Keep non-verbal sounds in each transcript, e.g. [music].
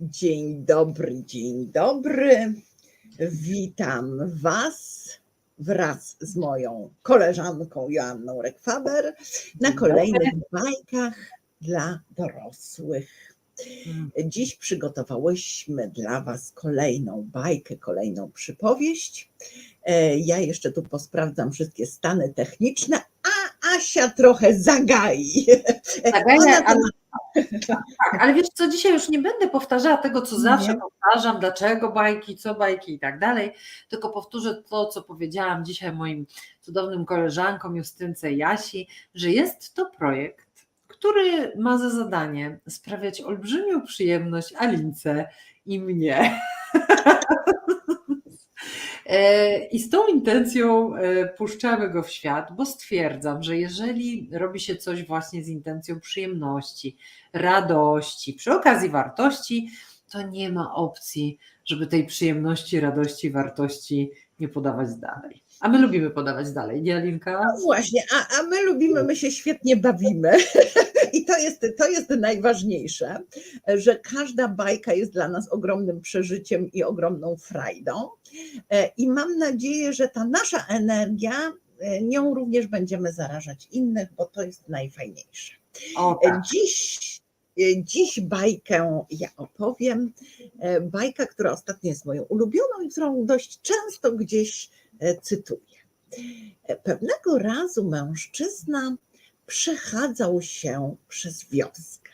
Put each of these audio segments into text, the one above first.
Dzień dobry, dzień dobry. Witam Was wraz z moją koleżanką Joanną Rekwaber na kolejnych bajkach dla dorosłych. Dziś przygotowałyśmy dla Was kolejną bajkę, kolejną przypowieść. E, Ja jeszcze tu posprawdzam wszystkie stany techniczne, a Asia trochę zagai. Zagaja, ale, tak, ale wiesz co, dzisiaj już nie będę powtarzała tego, co zawsze Nie. powtarzam, dlaczego bajki, co bajki i tak dalej, tylko powtórzę to, co powiedziałam dzisiaj moim cudownym koleżankom Justynce i Jasi, że jest to projekt, który ma za zadanie sprawiać olbrzymią przyjemność Alince i mnie. [laughs] E, I z tą intencją e, puszczamy go w świat, bo stwierdzam, że jeżeli robi się coś właśnie z intencją przyjemności, radości, przy okazji wartości, to nie ma opcji, żeby tej przyjemności, radości, wartości nie podawać dalej. A my lubimy podawać dalej, nie Alinka? No właśnie, a, a my lubimy, my się świetnie bawimy. [laughs] I to jest, to jest najważniejsze, że każda bajka jest dla nas ogromnym przeżyciem i ogromną frajdą. E, I mam nadzieję, że ta nasza energia, e, nią również będziemy zarażać innych, bo to jest najfajniejsze. O, tak. Dziś, e, dziś bajkę ja opowiem. Bajka, która ostatnio jest moją ulubioną i którą dość często gdzieś cytuję. E, Pewnego razu mężczyzna przechadzał się przez wioskę.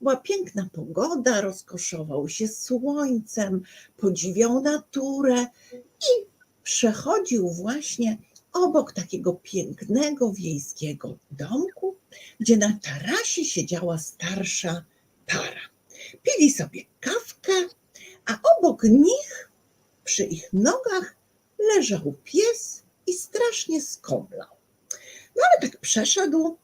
Była piękna pogoda, rozkoszował się słońcem, podziwiał naturę i przechodził właśnie obok takiego pięknego wiejskiego domku, gdzie na tarasie siedziała starsza para. Pili sobie kawkę, a obok nich, przy ich nogach, leżał pies i strasznie skomlał. No ale tak przeszedł,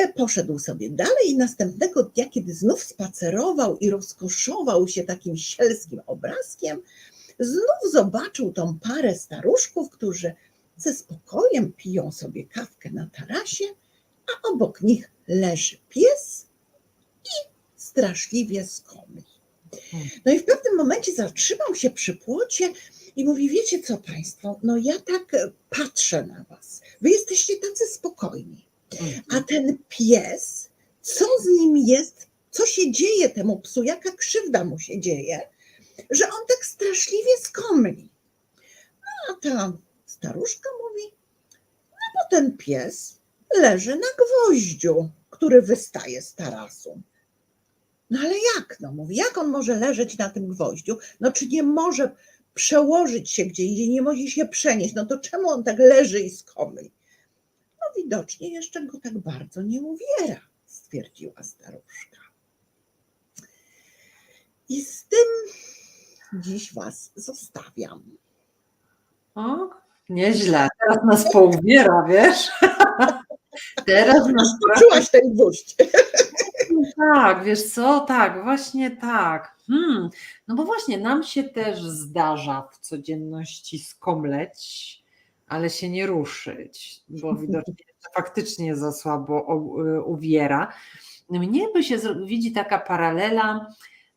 e, poszedł sobie dalej i następnego dnia, kiedy znów spacerował i rozkoszował się takim sielskim obrazkiem, znów zobaczył tą parę staruszków, którzy ze spokojem piją sobie kawkę na tarasie, a obok nich leży pies i straszliwie skomli. No i w pewnym momencie zatrzymał się przy płocie i mówi, wiecie co państwo, no ja tak e, patrzę na was, wy jesteście tacy spokojni, a ten pies, co z nim jest, co się dzieje temu psu, jaka krzywda mu się dzieje, że on tak straszliwie skomli. No a ta staruszka mówi, no bo ten pies leży na gwoździu, który wystaje z tarasu. No ale jak? No mówi, jak on może leżeć na tym gwoździu? No czy nie może przełożyć się gdzie indziej, nie może się przenieść? No to czemu on tak leży i skomli? No widocznie jeszcze go tak bardzo nie uwiera, stwierdziła staruszka. I z tym dziś was zostawiam. O, nieźle. Teraz nas pouwiera, wiesz? [laughs] Teraz nas Poczułaś ten gwóźdź. Tak, wiesz co, tak, właśnie tak. Hmm. No bo właśnie nam się też zdarza w codzienności skomleć, ale się nie ruszyć, bo [laughs] widocznie faktycznie za słabo y, uwiera. Mnie by się widzi taka paralela,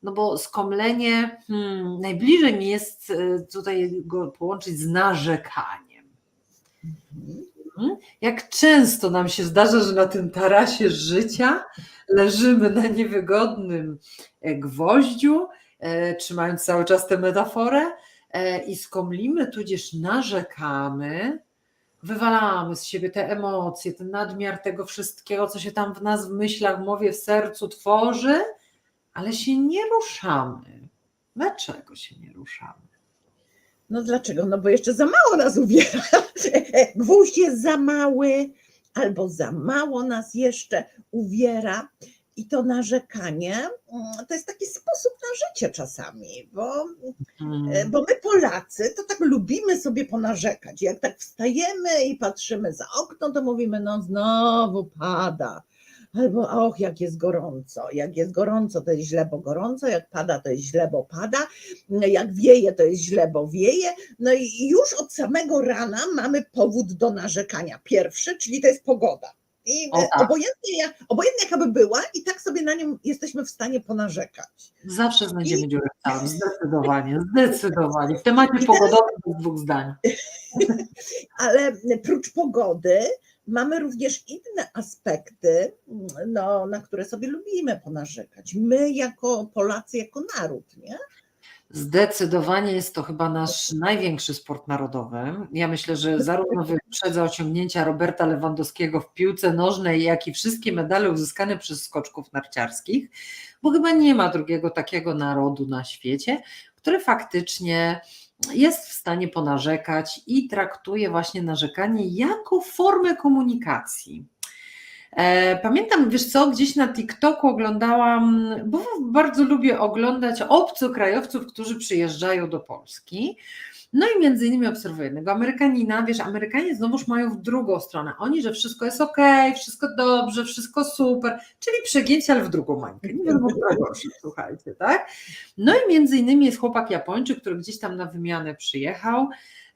no bo skomlenie hmm, najbliżej mi jest y, tutaj go połączyć z narzekaniem. Mhm. Jak często nam się zdarza, że na tym tarasie życia leżymy na niewygodnym e, gwoździu, e, trzymając cały czas tę metaforę e, i skomlimy, tudzież narzekamy, wywalamy z siebie te emocje, ten nadmiar tego wszystkiego, co się tam w nas w myślach, w mowie, w sercu tworzy, ale się nie ruszamy. Dlaczego się nie ruszamy? No dlaczego? No bo jeszcze za mało nas uwiera. [laughs] Gwóźdź jest za mały, albo za mało nas jeszcze uwiera. I to narzekanie mm, to jest taki sposób na życie czasami, bo, e, bo my Polacy to tak lubimy sobie ponarzekać. Jak tak wstajemy i patrzymy za okno, to mówimy, no znowu pada. Albo och, jak jest gorąco. Jak jest gorąco, to jest źle, bo gorąco. Jak pada, to jest źle, bo pada. Jak wieje, to jest źle, bo wieje. No i już od samego rana mamy powód do narzekania. Pierwszy, czyli to jest pogoda. I O, tak. obojętnie, obojętnie jaka by była, i tak sobie na nią jesteśmy w stanie ponarzekać. Zawsze znajdziemy I- dziurę całym, zdecydowanie, zdecydowanie. W temacie teraz- pogodowym bez dwóch zdań. [laughs] Ale prócz pogody mamy również inne aspekty, no, na które sobie lubimy ponarzekać. My jako Polacy, jako naród, nie? Zdecydowanie jest to chyba nasz największy sport narodowy. Ja myślę, że zarówno wyprzedza osiągnięcia Roberta Lewandowskiego w piłce nożnej, jak i wszystkie medale uzyskane przez skoczków narciarskich, bo chyba nie ma drugiego takiego narodu na świecie, który faktycznie jest w stanie ponarzekać i traktuje właśnie narzekanie jako formę komunikacji. E, Pamiętam, wiesz co, gdzieś na TikToku oglądałam, bo bardzo lubię oglądać obcokrajowców, którzy przyjeżdżają do Polski. No i między innymi obserwuję jednego Amerykanina, wiesz, Amerykanie znowuż mają w drugą stronę. Oni, że wszystko jest ok, wszystko dobrze, wszystko super, czyli przegięcie, ale w drugą mańkę. Nie wiadomo, słuchajcie, tak? No i między innymi jest chłopak Japończyk, który gdzieś tam na wymianę przyjechał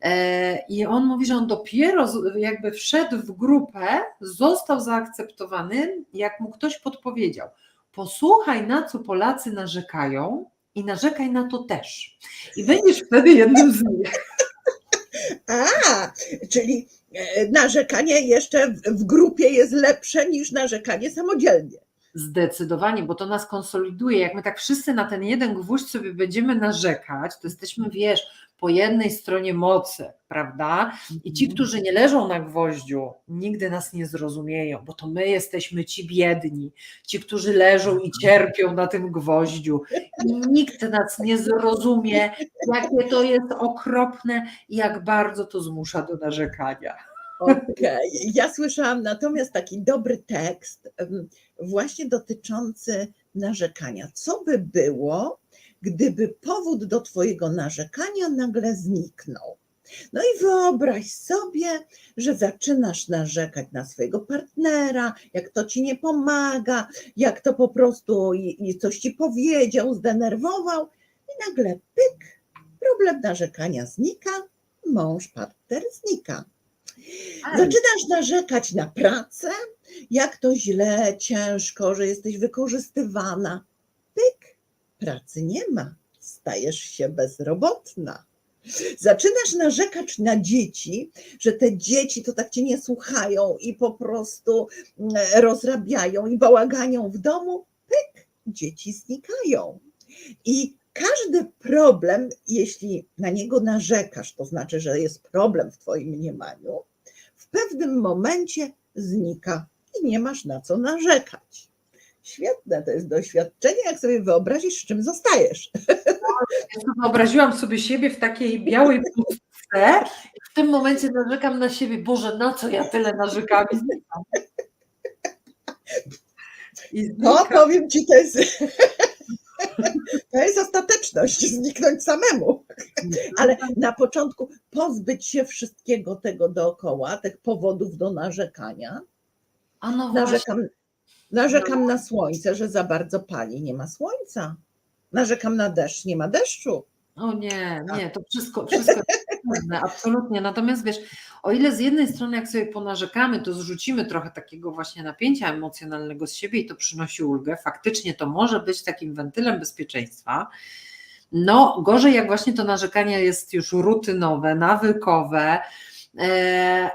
e, i on mówi, że on dopiero jakby wszedł w grupę, został zaakceptowany, jak mu ktoś podpowiedział. Posłuchaj, na co Polacy narzekają i narzekaj na to też. I [laughs] będziesz wtedy jednym z nich. A, czyli e, narzekanie jeszcze w, w grupie jest lepsze niż narzekanie samodzielnie. Zdecydowanie, bo to nas konsoliduje. Jak my tak wszyscy na ten jeden gwóźdź sobie będziemy narzekać, to jesteśmy, wiesz, po jednej stronie mocy, prawda? I ci, którzy nie leżą na gwoździu, nigdy nas nie zrozumieją, bo to my jesteśmy ci biedni, ci, którzy leżą i cierpią na tym gwoździu. I nikt nas nie zrozumie, jakie to jest okropne i jak bardzo to zmusza do narzekania. Okej, ja słyszałam natomiast taki dobry tekst, właśnie dotyczący narzekania. Co by było, gdyby powód do Twojego narzekania nagle zniknął? No i wyobraź sobie, że zaczynasz narzekać na swojego partnera, jak to ci nie pomaga, jak to po prostu coś ci powiedział, zdenerwował, i nagle pyk, problem narzekania znika, mąż, partner znika. Zaczynasz narzekać na pracę, jak to źle, ciężko, że jesteś wykorzystywana. Pracy nie ma, stajesz się bezrobotna. Zaczynasz narzekać na dzieci, że te dzieci to tak cię nie słuchają i po prostu mm, rozrabiają i bałaganią w domu. Pyk, dzieci znikają. I każdy problem, jeśli na niego narzekasz, to znaczy, że jest problem w Twoim mniemaniu, w pewnym momencie znika i nie masz na co narzekać. Świetne to jest doświadczenie, jak sobie wyobrazisz, z czym zostajesz. Wyobraziłam sobie siebie w takiej białej pustce i w tym momencie narzekam na siebie, Boże, na co ja tyle narzekam i znikam. I No, powiem ci, to jest, to jest ostateczność, zniknąć samemu. Ale na początku pozbyć się wszystkiego tego dookoła, tych powodów do narzekania. A no Narzekam, narzekam na słońce, że za bardzo pali, nie ma słońca. Narzekam na deszcz, nie ma deszczu. o nie, nie, to wszystko, wszystko jest trudne, [laughs] absolutnie. Natomiast wiesz, o ile z jednej strony jak sobie ponarzekamy, to zrzucimy trochę takiego właśnie napięcia emocjonalnego z siebie i to przynosi ulgę, faktycznie to może być takim wentylem bezpieczeństwa, No, gorzej jak właśnie to narzekanie jest już rutynowe, nawykowe,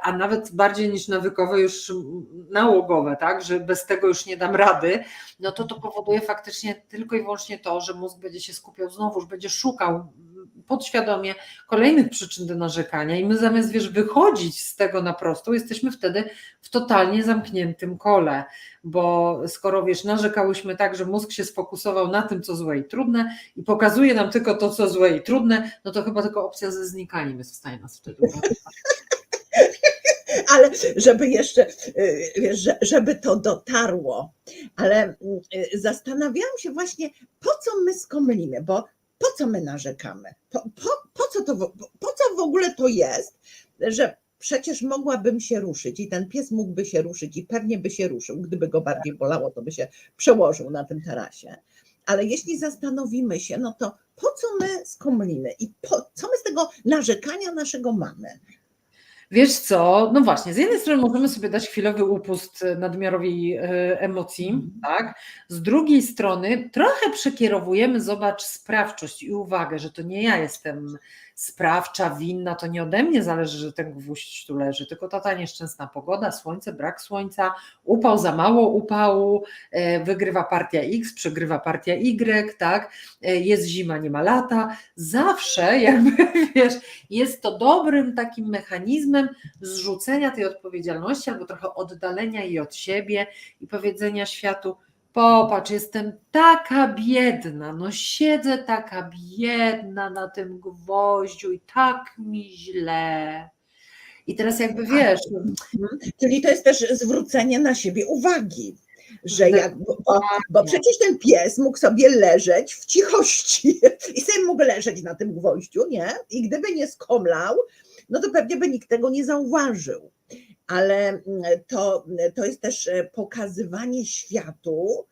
a nawet bardziej niż nawykowe, już nałogowe, tak, że bez tego już nie dam rady, no to to powoduje faktycznie tylko i wyłącznie to, że mózg będzie się skupiał znowuż, będzie szukał podświadomie kolejnych przyczyn do narzekania i my zamiast, wiesz, wychodzić z tego na prostą, jesteśmy wtedy w totalnie zamkniętym kole, bo skoro, wiesz, narzekałyśmy tak, że mózg się sfokusował na tym, co złe i trudne i pokazuje nam tylko to, co złe i trudne, no to chyba tylko opcja ze znikaniem jest w stanie nas wtedy. Ale żeby jeszcze, y, żeby to dotarło, ale y, zastanawiałam się właśnie, po co my skomlimy, bo po co my narzekamy? Po, po, po, co to, po co w ogóle to jest, że przecież mogłabym się ruszyć i ten pies mógłby się ruszyć i pewnie by się ruszył, gdyby go bardziej bolało, to by się przełożył na tym tarasie. Ale jeśli zastanowimy się, no to po co my skomlimy i po, co my z tego narzekania naszego mamy? Wiesz co, no właśnie, z jednej strony możemy sobie dać chwilowy upust nadmiarowi e, emocji, Mhm. tak? Z drugiej strony trochę przekierowujemy, zobacz, sprawczość i uwagę, że to nie ja jestem sprawcza, winna, to nie ode mnie zależy, że ten gwóźdź tu leży, tylko to ta nieszczęsna pogoda, słońce, brak słońca, upał, za mało upału, e, wygrywa partia X, przegrywa partia Y, tak? E, Jest zima, nie ma lata. Zawsze jakby, [laughs] wiesz, jest to dobrym takim mechanizmem zrzucenia tej odpowiedzialności albo trochę oddalenia jej od siebie i powiedzenia światu: Popatrz, jestem taka biedna, no siedzę taka biedna na tym gwoździu i tak mi źle. I teraz jakby wiesz, Czyli to jest też zwrócenie na siebie uwagi. Że Tak. jak, bo, bo, bo przecież ten pies mógł sobie leżeć w cichości [laughs] i sobie mógł leżeć na tym gwoździu, nie? I gdyby nie skomlał, no to pewnie by nikt tego nie zauważył. Ale mm, to, to jest też e, pokazywanie światu,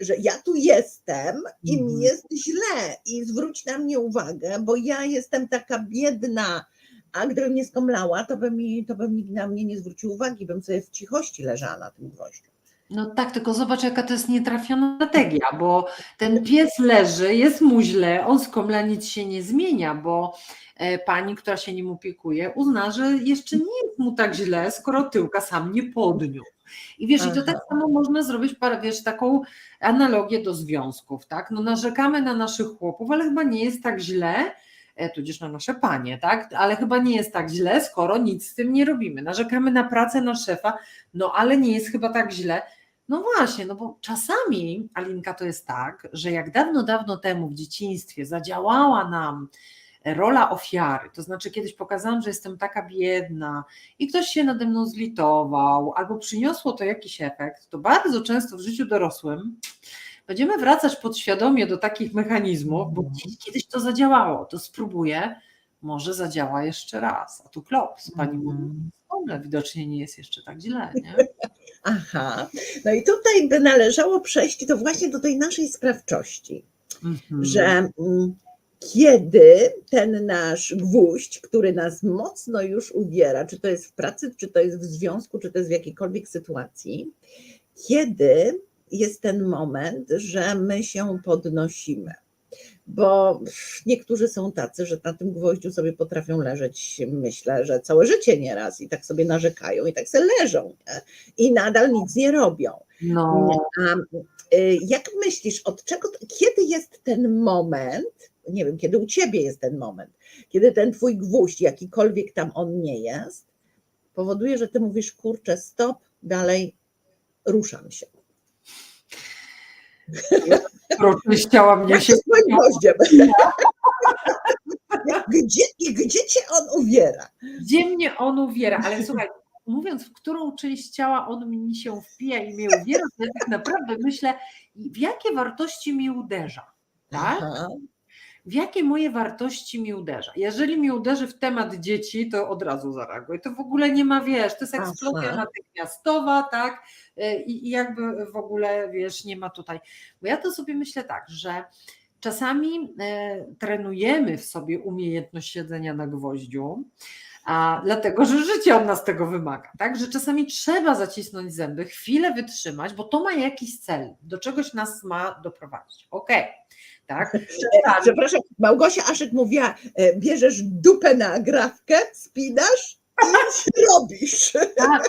że ja tu jestem i Mhm. mi jest źle i zwróć na mnie uwagę, bo ja jestem taka biedna, a gdybym nie skomlała, to by, mi, to by nikt na mnie nie zwrócił uwagi, bym sobie w cichości leżała na tym gwoździu. No tak, tylko zobacz, jaka to jest nietrafiona strategia, bo ten pies leży, jest mu źle, on skomla, nic się nie zmienia, bo e, pani, która się nim opiekuje, uzna, że jeszcze nie jest mu tak źle, skoro tyłka sam nie podniósł. I wiesz, i to tak samo można zrobić, wiesz, taką analogię do związków, tak? No narzekamy na naszych chłopów, ale chyba nie jest tak źle, tudzież na nasze panie, tak? Ale chyba nie jest tak źle, skoro nic z tym nie robimy. Narzekamy na pracę, na szefa, no ale nie jest chyba tak źle. No właśnie, no bo czasami, Alinka, to jest tak, że jak dawno, dawno temu w dzieciństwie zadziałała nam rola ofiary, to znaczy kiedyś pokazałam, że jestem taka biedna i ktoś się nade mną zlitował, albo przyniosło to jakiś efekt, to bardzo często w życiu dorosłym będziemy wracać podświadomie do takich mechanizmów, bo gdzieś kiedyś to zadziałało, to spróbuję, może zadziała jeszcze raz. A tu klops, pani mówi, "Dobra, widocznie nie jest jeszcze tak źle, nie? [laughs] Aha, no i tutaj by należało przejść to właśnie do tej naszej sprawczości, Mhm. że mm, kiedy ten nasz gwóźdź, który nas mocno już uwiera, czy to jest w pracy, czy to jest w związku, czy to jest w jakiejkolwiek sytuacji, kiedy jest ten moment, że my się podnosimy. Bo niektórzy są tacy, że na tym gwoździu sobie potrafią leżeć, myślę, że całe życie nieraz i tak sobie narzekają i tak sobie leżą nie? i nadal nic nie robią. No, A y, jak myślisz, od czego, kiedy jest ten moment, nie wiem, kiedy u ciebie jest ten moment, kiedy ten twój gwóźdź, jakikolwiek tam on nie jest, powoduje, że ty mówisz, kurczę, stop, dalej ruszam się. Proszę, chciała mnie się gwoździem. [laughs] [laughs] Gdzie, gdzie cię on uwiera? Gdzie mnie on uwiera? Ale słuchaj, mówiąc, w którą część ciała on mi się wpija i mnie uwiera, to ja tak naprawdę myślę, w jakie wartości mi uderza. Tak? Aha. W jakie moje wartości mi uderza? Jeżeli mi uderzy w temat dzieci, to od razu zareaguję. To w ogóle nie ma, wiesz, to jest eksplozja natychmiastowa, tak? I, I jakby w ogóle, wiesz, nie ma tutaj. Bo ja to sobie myślę tak, że czasami e, trenujemy w sobie umiejętność siedzenia na gwoździu, a dlatego, że życie od nas tego wymaga, tak? Że czasami trzeba zacisnąć zęby, chwilę wytrzymać, bo to ma jakiś cel, do czegoś nas ma doprowadzić. Okej, tak? Czasami- [laughs] Przepraszam, Małgosia Aszyk mówiła, e, bierzesz dupę na agrawkę, spinasz robisz. Tak,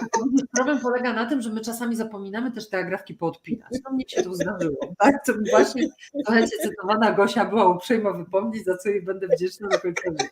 problem polega na tym, że my czasami zapominamy też te agrafki poodpinać. No mnie się to zdarzyło, tak? To właśnie, słuchajcie, cytowana Gosia była uprzejma wypomnieć, za co jej będę wdzięczna końca życia.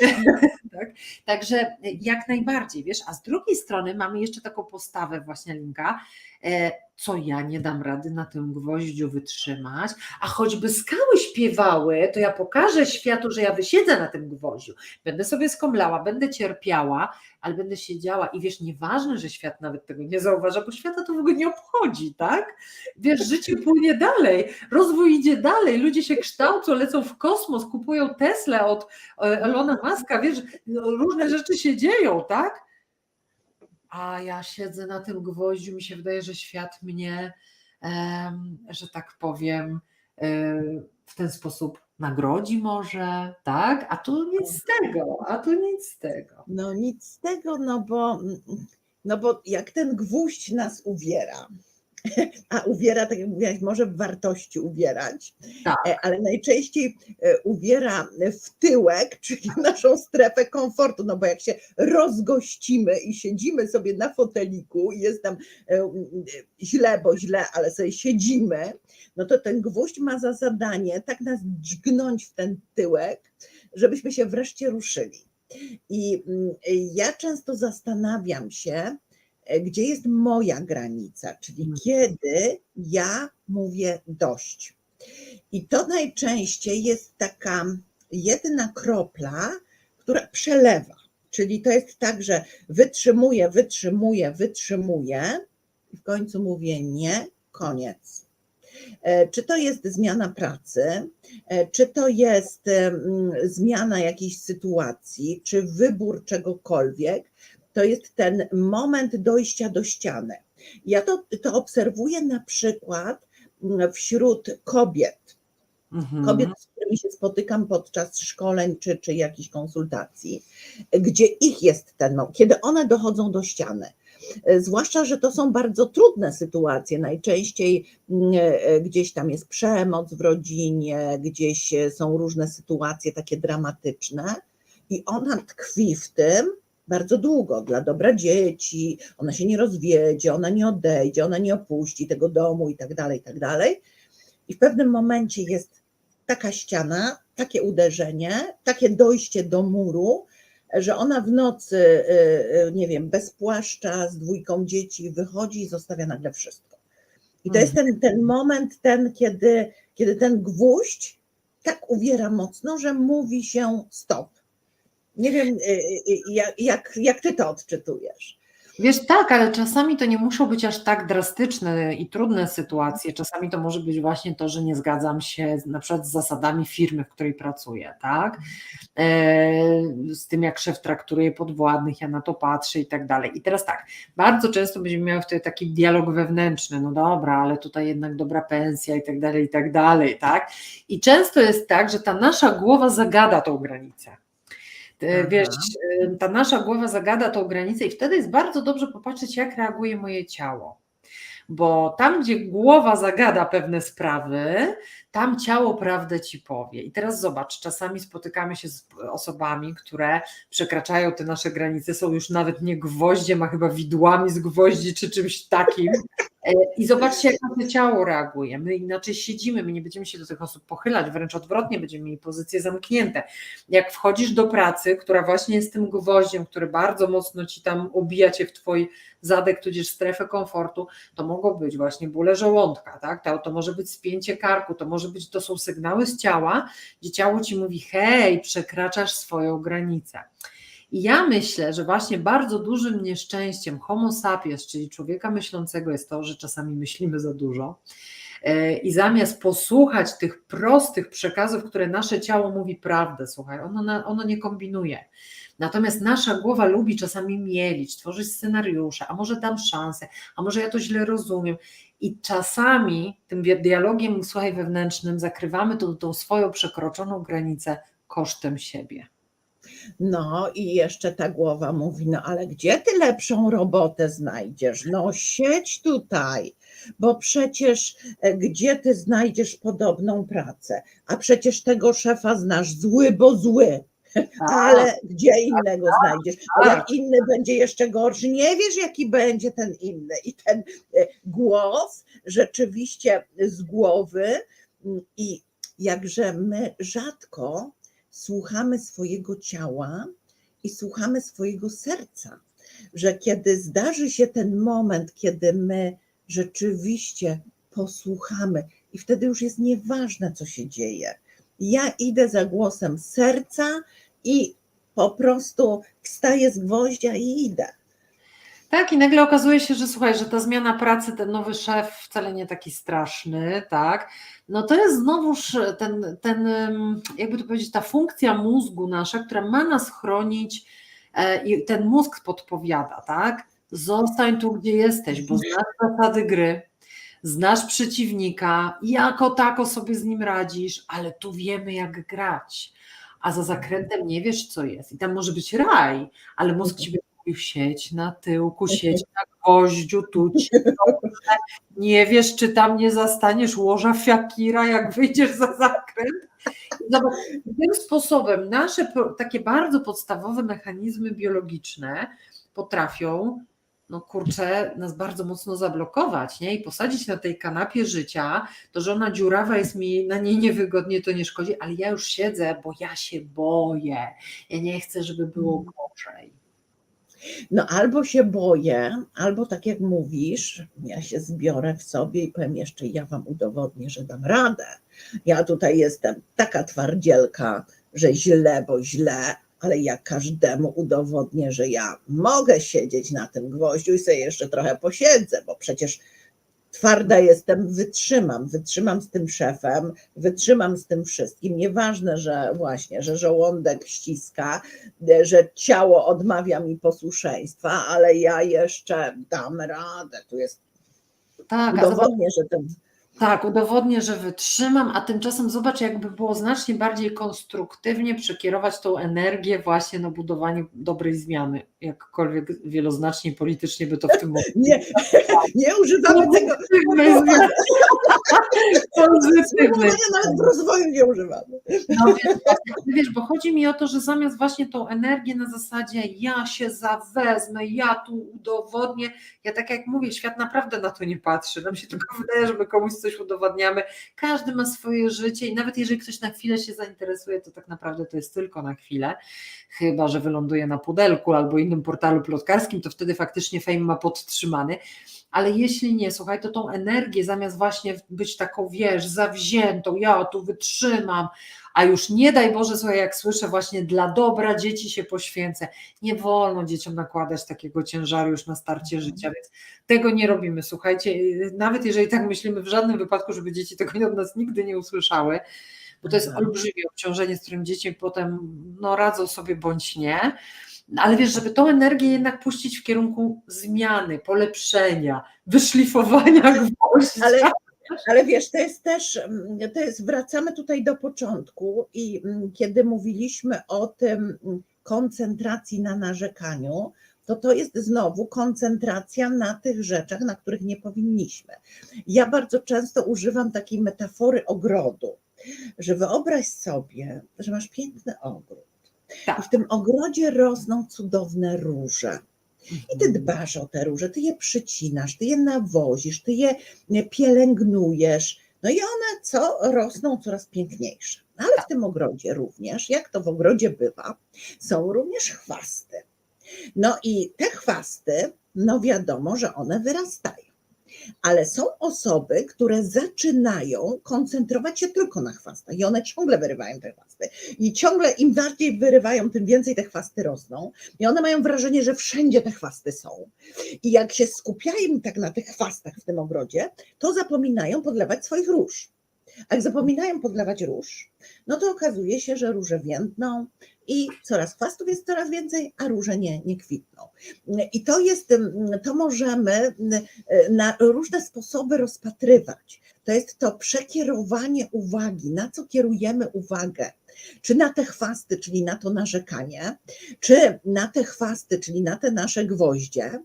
[laughs] tak? Także jak najbardziej, wiesz, a z drugiej strony mamy jeszcze taką postawę właśnie Linka, e, co ja nie dam rady na tym gwoździu wytrzymać, a choćby skały śpiewały, to ja pokażę światu, że ja wysiedzę na tym gwoździu. Będę sobie skomlała, będę cierpiała, ale będę siedziała i wiesz, nieważne, że świat nawet tego nie zauważa, bo świata to w ogóle nie obchodzi, tak? Wiesz, życie płynie dalej, rozwój idzie dalej, ludzie się kształcą, lecą w kosmos, kupują Tesla od e, Elona Muska, wiesz, różne rzeczy się dzieją, tak? A ja siedzę na tym gwoździu, mi się wydaje, że świat mnie, że tak powiem, e, w ten sposób nagrodzi może, tak? A tu nic z tego, a tu nic z tego. No nic z tego, no bo, no bo jak ten gwóźdź nas uwiera, a uwiera, tak jak mówiłaś, może w wartości uwierać, Tak. e, ale najczęściej e, uwiera w tyłek, czyli naszą strefę komfortu, no bo jak się rozgościmy i siedzimy sobie na foteliku i jest tam e, źle, bo źle, ale sobie siedzimy, no to ten gwóźdź ma za zadanie tak nas dźgnąć w ten tyłek, żebyśmy się wreszcie ruszyli. I mm, ja często zastanawiam się, gdzie jest moja granica, czyli Mhm. kiedy ja mówię dość. I to najczęściej jest taka jedna kropla, która przelewa. Czyli to jest tak, że wytrzymuję, wytrzymuję, wytrzymuję i w końcu mówię nie, koniec. E, Czy to jest zmiana pracy, e, czy to jest em, zmiana jakiejś sytuacji, czy wybór czegokolwiek, to jest ten moment dojścia do ściany. Ja to, to obserwuję na przykład mm, wśród kobiet, Mhm. kobiet, z którymi się spotykam podczas szkoleń czy, czy jakichś konsultacji, gdzie ich jest ten moment, kiedy one dochodzą do ściany. E, Zwłaszcza, że to są bardzo trudne sytuacje. Najczęściej mm, e, gdzieś tam jest przemoc w rodzinie, gdzieś e, są różne sytuacje takie dramatyczne, i ona tkwi w tym bardzo długo dla dobra dzieci. Ona się nie rozwiedzie, ona nie odejdzie, ona nie opuści tego domu i tak dalej, i tak dalej. I w pewnym momencie jest taka ściana, takie uderzenie, takie dojście do muru, że ona w nocy, y, y, nie wiem, bez płaszcza, z dwójką dzieci wychodzi i zostawia nagle wszystko. I to jest ten, ten moment, ten, kiedy, kiedy ten gwóźdź tak uwiera mocno, że mówi się stop. Nie wiem, y, y, jak, jak, jak ty to odczytujesz. Wiesz, tak, ale czasami to nie muszą być aż tak drastyczne i trudne sytuacje. Czasami to może być właśnie to, że nie zgadzam się na przykład z zasadami firmy, w której pracuję, tak? E, Z tym, jak szef traktuje podwładnych, ja na to patrzę i tak dalej. I teraz tak, bardzo często będziemy miały wtedy taki dialog wewnętrzny, no dobra, ale tutaj jednak dobra pensja i tak dalej, i tak dalej, tak? I często jest tak, że ta nasza głowa zagada tą granicę. Aha. Wiesz, y, ta nasza głowa zagada tą granicę i wtedy jest bardzo dobrze popatrzeć, jak reaguje moje ciało. Bo tam, gdzie głowa zagada pewne sprawy, tam ciało prawdę ci powie. I teraz zobacz, czasami spotykamy się z osobami, które przekraczają te nasze granice, są już nawet nie gwoździem, a chyba widłami z gwoździ czy czymś takim. E, I zobaczcie, jak nasze ciało reaguje. My inaczej siedzimy, my nie będziemy się do tych osób pochylać, wręcz odwrotnie, będziemy mieli pozycje zamknięte. Jak wchodzisz do pracy, która właśnie jest tym gwoździem, który bardzo mocno ci tam obija cię w twój zadek, tudzież strefę komfortu, to mogą być właśnie bóle żołądka, tak? To, to może być spięcie karku, to może być, to są sygnały z ciała, gdzie ciało ci mówi, hej, przekraczasz swoją granicę. I ja myślę, że właśnie bardzo dużym nieszczęściem Homo sapiens, czyli człowieka myślącego, jest to, że czasami myślimy za dużo. E, I zamiast posłuchać tych prostych przekazów, które nasze ciało mówi prawdę, słuchaj, ono, ono nie kombinuje. Natomiast nasza głowa lubi czasami mielić, tworzyć scenariusze, a może dam szansę, a może ja to źle rozumiem. I czasami tym dialogiem, słuchaj, wewnętrznym zakrywamy tą, tą swoją przekroczoną granicę kosztem siebie. No i jeszcze ta głowa mówi, no ale gdzie ty lepszą robotę znajdziesz? No siedź tutaj, bo przecież e, gdzie ty znajdziesz podobną pracę? A przecież tego szefa znasz zły, bo zły. Ale gdzie innego znajdziesz? A jak inny będzie jeszcze gorszy, nie wiesz, jaki będzie ten inny. I ten e, głos rzeczywiście z głowy, mm, i jakże my rzadko słuchamy swojego ciała i słuchamy swojego serca, że kiedy zdarzy się ten moment, kiedy my rzeczywiście posłuchamy, i wtedy już jest nieważne, co się dzieje. Ja idę za głosem serca i po prostu wstaję z gwoździa i idę. Tak, i nagle okazuje się, że słuchaj, że ta zmiana pracy, ten nowy szef wcale nie taki straszny, tak? No to jest znowuż ten, ten, jakby to powiedzieć, ta funkcja mózgu nasza, która ma nas chronić e, i ten mózg podpowiada, tak? Zostań tu, gdzie jesteś, bo znasz zasady gry. znasz przeciwnika, jako tako sobie z nim radzisz, ale tu wiemy, jak grać. A za zakrętem nie wiesz, co jest. I tam może być raj, ale mózg ci będzie mówił sieć na tyłku, sieć na gwoździu, tu ci [laughs] dobrze. Nie wiesz, czy tam nie zastaniesz łoża fiakira, jak wyjdziesz za zakręt. Zobacz, tym sposobem nasze takie bardzo podstawowe mechanizmy biologiczne potrafią, no kurczę, nas bardzo mocno zablokować, nie? I posadzić na tej kanapie życia, to, że ona dziurawa jest mi na niej niewygodnie, to nie szkodzi, ale ja już siedzę, bo ja się boję. Ja nie chcę, żeby było gorzej. No albo się boję, albo tak jak mówisz, ja się zbiorę w sobie i powiem jeszcze, ja wam udowodnię, że dam radę. Ja tutaj jestem taka twardzielka, że źle, bo źle, ale ja każdemu udowodnię, że ja mogę siedzieć na tym gwoździu i sobie jeszcze trochę posiedzę, bo przecież twarda jestem, wytrzymam, wytrzymam z tym szefem, wytrzymam z tym wszystkim. Nieważne, że właśnie, że żołądek ściska, że ciało odmawia mi posłuszeństwa, ale ja jeszcze dam radę. Tu jest Tak, udowodnię, że ten tak, udowodnię, że wytrzymam, a tymczasem zobacz, jakby było znacznie bardziej konstruktywnie przekierować tą energię właśnie na budowanie dobrej zmiany, jakkolwiek wieloznacznie politycznie by to w tym [laughs] momencie nie, nie używamy tego. Zmiany. Pozytywnej. Sformułowania nawet w rozwoju nie używamy. No wiesz, bo chodzi mi o to, że zamiast właśnie tą energię na zasadzie ja się zawezmę, ja tu udowodnię, ja tak jak mówię, świat naprawdę na to nie patrzy, nam się tylko wydaje, że my komuś coś udowodniamy, każdy ma swoje życie i nawet jeżeli ktoś na chwilę się zainteresuje, to tak naprawdę to jest tylko na chwilę, chyba, że wyląduje na pudelku albo innym portalu plotkarskim, to wtedy faktycznie fame ma podtrzymany, ale jeśli nie, słuchaj, to tą energię zamiast właśnie być taką, wiesz, zawziętą, ja tu wytrzymam, a już nie daj Boże, słuchaj, jak słyszę właśnie dla dobra dzieci się poświęcę. Nie wolno dzieciom nakładać takiego ciężaru już na starcie życia, więc tego nie robimy. Słuchajcie, nawet jeżeli tak myślimy, w żadnym wypadku, żeby dzieci tego od nas nigdy nie usłyszały, bo to jest Mhm. olbrzymie obciążenie, z którym dzieci potem no, radzą sobie bądź nie. Ale wiesz, żeby tą energię jednak puścić w kierunku zmiany, polepszenia, wyszlifowania gwoździa. Ale, ale wiesz, to jest też, mm, to jest, wracamy tutaj do początku i mm, kiedy mówiliśmy o tym mm, koncentracji na narzekaniu, to to jest znowu koncentracja na tych rzeczach, na których nie powinniśmy. Ja bardzo często używam takiej metafory ogrodu, że wyobraź sobie, że masz piękny ogród. Tak. I w tym ogrodzie rosną cudowne róże. I ty dbasz o te róże, ty je przycinasz, ty je nawozisz, ty je pielęgnujesz. No i one co rosną coraz piękniejsze. Ale w tym ogrodzie również, jak to w ogrodzie bywa, są również chwasty. No i te chwasty, no wiadomo, że one wyrastają. Ale są osoby, które zaczynają koncentrować się tylko na chwastach i one ciągle wyrywają te chwasty. I ciągle im bardziej wyrywają, tym więcej te chwasty rosną. I one mają wrażenie, że wszędzie te chwasty są. I jak się skupiają tak na tych chwastach w tym ogrodzie, to zapominają podlewać swoich róż. Jak zapominają podlewać róż, no to okazuje się, że róże więdną i coraz chwastów jest coraz więcej, a róże nie, nie kwitną. I to jest, to możemy na różne sposoby rozpatrywać. To jest to przekierowanie uwagi, na co kierujemy uwagę. Czy na te chwasty, czyli na to narzekanie, czy na te chwasty, czyli na te nasze gwoździe,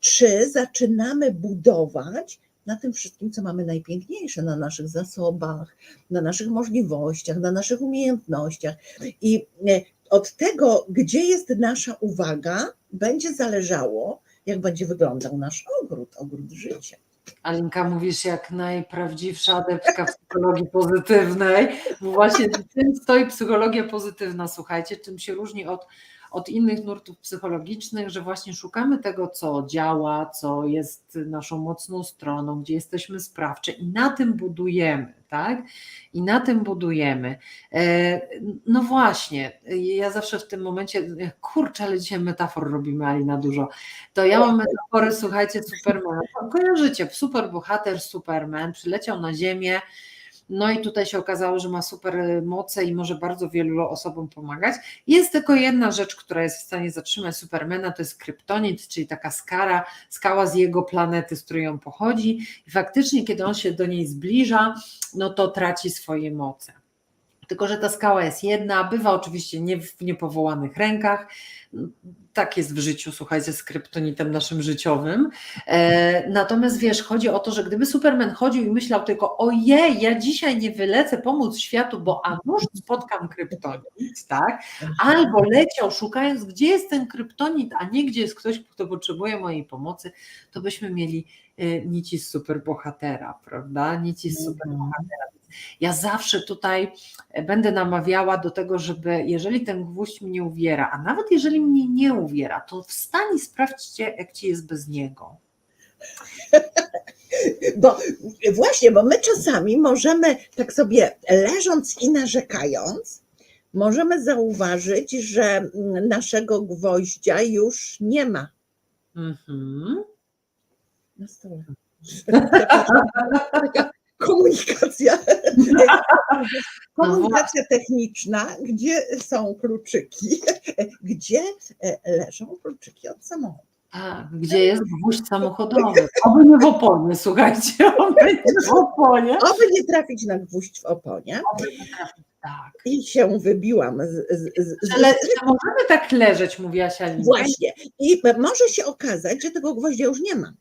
czy zaczynamy budować na tym wszystkim, co mamy najpiękniejsze, na naszych zasobach, na naszych możliwościach, na naszych umiejętnościach. I e, od tego, gdzie jest nasza uwaga, będzie zależało, jak będzie wyglądał nasz ogród, ogród życia. Alinka, mówisz jak najprawdziwsza adeptka psychologii pozytywnej, właśnie tym stoi psychologia pozytywna, słuchajcie, czym się różni od, od innych nurtów psychologicznych, że właśnie szukamy tego, co działa, co jest naszą mocną stroną, gdzie jesteśmy sprawcze i na tym budujemy, tak? I na tym budujemy. E, No właśnie, ja zawsze w tym momencie, kurczę, ale dzisiaj metafor robimy, Alina, dużo. To ja mam metaforę, słuchajcie, Supermana. Kojarzycie, superbohater Superman przyleciał na Ziemię, No i tutaj się okazało, że ma super moce i może bardzo wielu osobom pomagać. Jest tylko jedna rzecz, która jest w stanie zatrzymać Supermana, to jest kryptonit, czyli taka skara, skała z jego planety, z której on pochodzi. I faktycznie, kiedy on się do niej zbliża, no to traci swoje moce. Tylko, że ta skała jest jedna, bywa oczywiście nie w niepowołanych rękach. Tak jest w życiu, słuchajcie, z kryptonitem naszym życiowym. E, natomiast wiesz, chodzi o to, że gdyby Superman chodził i myślał tylko, ojej, ja dzisiaj nie wylecę pomóc światu, bo a nuż spotkam kryptonit, tak? Albo leciał szukając, gdzie jest ten kryptonit, a nie gdzie jest ktoś, kto potrzebuje mojej pomocy, to byśmy mieli e, nici z superbohatera, prawda? Nici z superbohatera. Ja zawsze tutaj będę namawiała do tego, żeby jeżeli ten gwóźdź mnie uwiera, a nawet jeżeli mnie nie uwiera, to wstań i sprawdźcie, jak ci jest bez niego. [laughs] Bo właśnie, bo my czasami możemy tak sobie leżąc i narzekając, możemy zauważyć, że naszego gwoździa już nie ma Mhm. na stole. [laughs] [laughs] Komunikacja. [laughs] Komunikacja techniczna, gdzie są kluczyki, [laughs] gdzie e, leżą kluczyki od samochodu. Tak, gdzie jest gwóźdź samochodowy? Oby nie w oponie, słuchajcie, [laughs] oby nie w oponie. Oby nie trafić na gwóźdź w oponie. Tak. I się wybiłam z, z, z, Ale możemy tak leżeć, mówiła Sialinka. Właśnie. I może się okazać, że tego gwoździa już nie ma.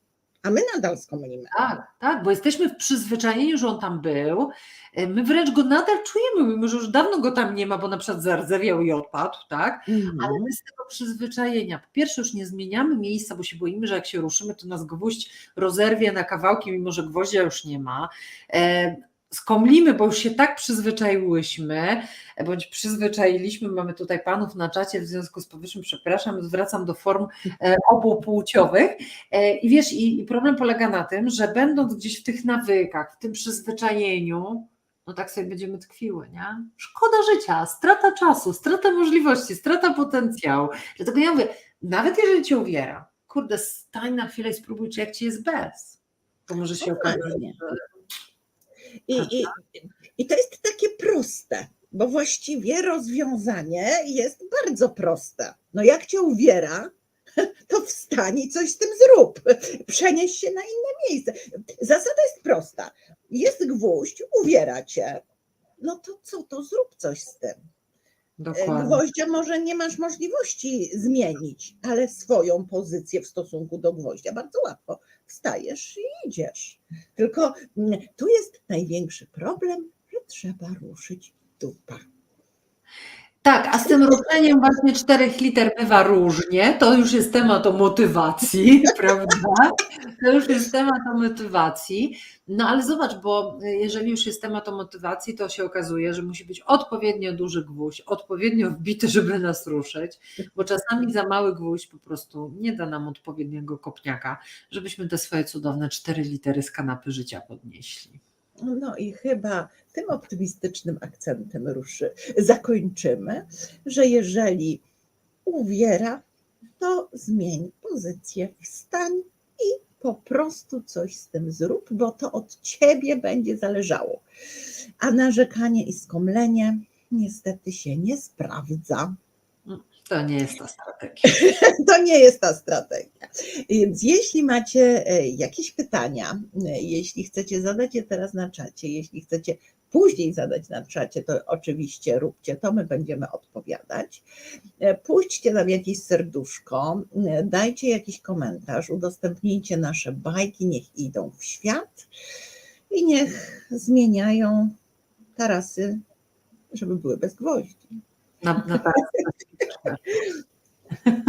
A my nadal skomlimy. Tak, tak, bo jesteśmy w przyzwyczajeniu, że on tam był. E, My wręcz go nadal czujemy, mimo że już dawno go tam nie ma, bo na przykład zardzewiał i odpadł, tak? Ale my z tego przyzwyczajenia, po pierwsze już nie zmieniamy miejsca, bo się boimy, że jak się ruszymy, to nas gwóźdź rozerwie na kawałki, mimo że gwoździa już nie ma. Skomlimy, bo już się tak przyzwyczaiłyśmy, bądź przyzwyczailiśmy, mamy tutaj panów na czacie, w związku z powyższym, przepraszam, zwracam do form e, obopłciowych. E, I wiesz, i, i problem polega na tym, że będąc gdzieś w tych nawykach, w tym przyzwyczajeniu, no tak sobie będziemy tkwiły, nie? Szkoda życia, strata czasu, strata możliwości, strata potencjału. Dlatego ja mówię, nawet jeżeli cię uwiera, kurde, stań na chwilę i spróbuj, czy jak ci jest bez. To może się okazać, Dokładnie. że I, i, I to jest takie proste, bo właściwie rozwiązanie jest bardzo proste. No jak cię uwiera, [laughs] to wstań i coś z tym zrób. Przenieś się na inne miejsce. Zasada jest prosta. Jest gwóźdź, uwiera cię. No to co, to zrób coś z tym. Dokładnie. Gwoździa może nie masz możliwości zmienić, ale swoją pozycję w stosunku do gwoździa bardzo łatwo. Wstajesz i idziesz. Tylko mm, tu jest największy problem, że trzeba ruszyć dupa. Tak, a z tym ruszeniem właśnie czterech liter bywa różnie. To już jest temat o motywacji, [laughs] prawda? To już jest temat o motywacji. No ale zobacz, bo jeżeli już jest temat o motywacji, to się okazuje, że musi być odpowiednio duży gwóźdź, odpowiednio wbity, żeby nas ruszyć, bo czasami za mały gwóźdź po prostu nie da nam odpowiedniego kopniaka, żebyśmy te swoje cudowne cztery litery z kanapy życia podnieśli. No i chyba tym optymistycznym akcentem ruszy, zakończymy, że jeżeli uwiera, to zmień pozycję, wstań i po prostu coś z tym zrób, bo to od ciebie będzie zależało. A narzekanie i skomlenie niestety się nie sprawdza. To nie jest ta strategia. [laughs] To nie jest ta strategia. Więc jeśli macie e, jakieś pytania, e, jeśli chcecie zadać je teraz na czacie, jeśli chcecie później zadać na czacie, to oczywiście róbcie to, my będziemy odpowiadać. E, Puśćcie nam jakieś serduszko, dajcie jakiś komentarz, udostępnijcie nasze bajki, niech idą w świat i niech zmieniają tarasy, żeby były bez gwoździ. Na, na tarasy bezpieczne.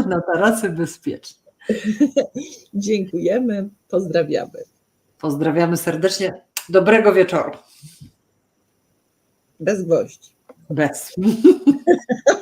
Na tarasy bezpieczne. Dziękujemy, pozdrawiamy. Pozdrawiamy serdecznie. Dobrego wieczoru. Bez gwoździ. Bez. [laughs]